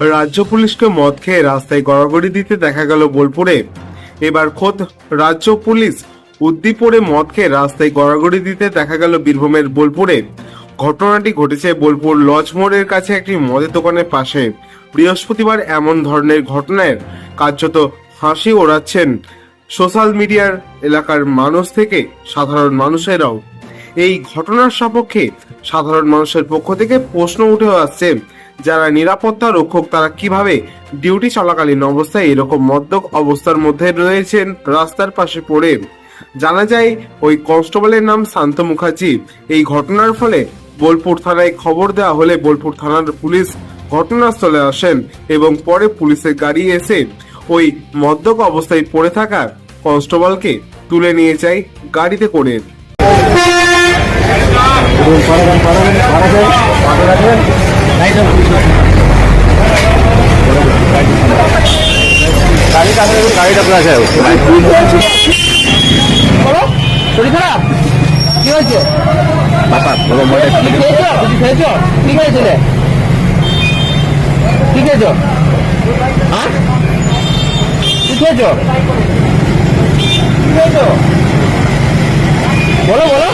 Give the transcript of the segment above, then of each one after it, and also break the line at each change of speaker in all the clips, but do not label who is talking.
রাজ্য পুলিশকে মদ খেয়ে রাস্তায় গড়াগড়ি দিতে দেখা গেল বোলপুরে। এবার খোদ রাজ্য পুলিশ উদ্দীপরে মদ খেয়ে রাস্তায় গড়াগড়ি দিতে দেখা গেল বীরভূমের বোলপুরে। ঘটনাটি ঘটেছে বোলপুর লজ মোড়ের কাছে একটি মদের দোকানের পাশে। বৃহস্পতিবার এমন ধরনের ঘটনায় কার্যত হাসি ওড়াচ্ছেন সোশ্যাল মিডিয়ার এলাকার মানুষ থেকে সাধারণ মানুষেরাও। এই ঘটনার সপক্ষে সাধারণ মানুষের পক্ষ থেকে প্রশ্ন উঠে আসছে, যারা নিরাপত্তা রক্ষক তারা কীভাবে ডিউটি চলাকালীন অবস্থায় এরকম মদ্যক অবস্থার মধ্যে রয়েছেন রাস্তার পাশে পড়ে? জানা যায়, ওই কনস্টেবলের নাম শান্ত মুখার্জি। এই ঘটনার ফলে বোলপুর থানায় খবর দেওয়া হলে বোলপুর থানার পুলিশ ঘটনাস্থলে আসেন এবং পরে পুলিশের গাড়ি এসে ওই মদ্যক অবস্থায় পড়ে থাকা কনস্টেবলকে তুলে নিয়ে যায় গাড়িতে করে।
গাড়িটা কোথায় আছে।
বলো শরীর খারাপ? কি হয়েছে?
বাবা বাবা মোটে
খেয়েছো? কিছু খেয়েছো? কি খেয়েছিলে? কি খেয়েছো? হ্যাঁ? কি খেয়েছো কি খেয়েছো বলো বলো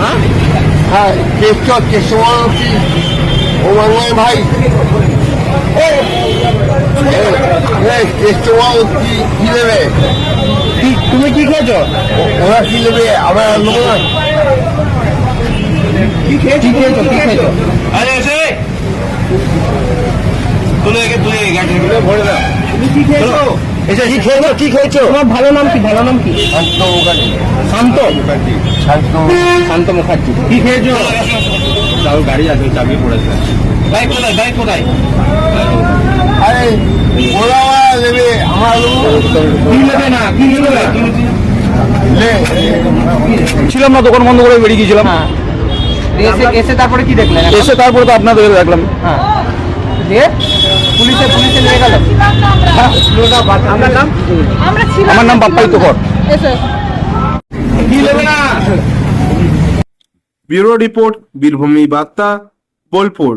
হ্যাঁ
হ্যাঁ কেষ্ট কেষ্টমান কি ও বাংলায় ভাই। কেষ্টমান কি কি নেবে?
তুমি কি খেয়েছো?
ওরা কি নেবে? আমরা নেব না
কি খেয়েছো? কি খেয়েছো?
আরে এসে তুলে একে তুলে গাড়িটা ভরে দাও
তুমি কি খেয়েছো?
এসে কি খেয়েছো কি খেয়েছো?
তোমার ভালো নাম কি ভালো নাম কি?
শান্ত মুখার্জি।
শান্ত?
শান্ত।
শান্ত মুখার্জি। কি খেয়েছো?
তাও গাড়ি আছে চাবি পড়েছে। বাইক কোথায় বাইক কোথায়?
আরে ওরা নেবে আমরা
কি নেবে না কি নেবে
ছিলাম না দোকান বন্ধ করে বেরিয়ে গিয়েছিলাম।
হ্যাঁ। এসে এসে তারপরে কি দেখলেন?
এসে তারপরে তো আপনাদের দেখলাম।
হ্যাঁ। পুলিশে পুলিশে নিয়ে গেল। আপনার নাম?
আমার
নাম বাপ্পাই তোকর
ব্যুরো রিপোর্ট বীরভূমি বার্তা বোলপুর।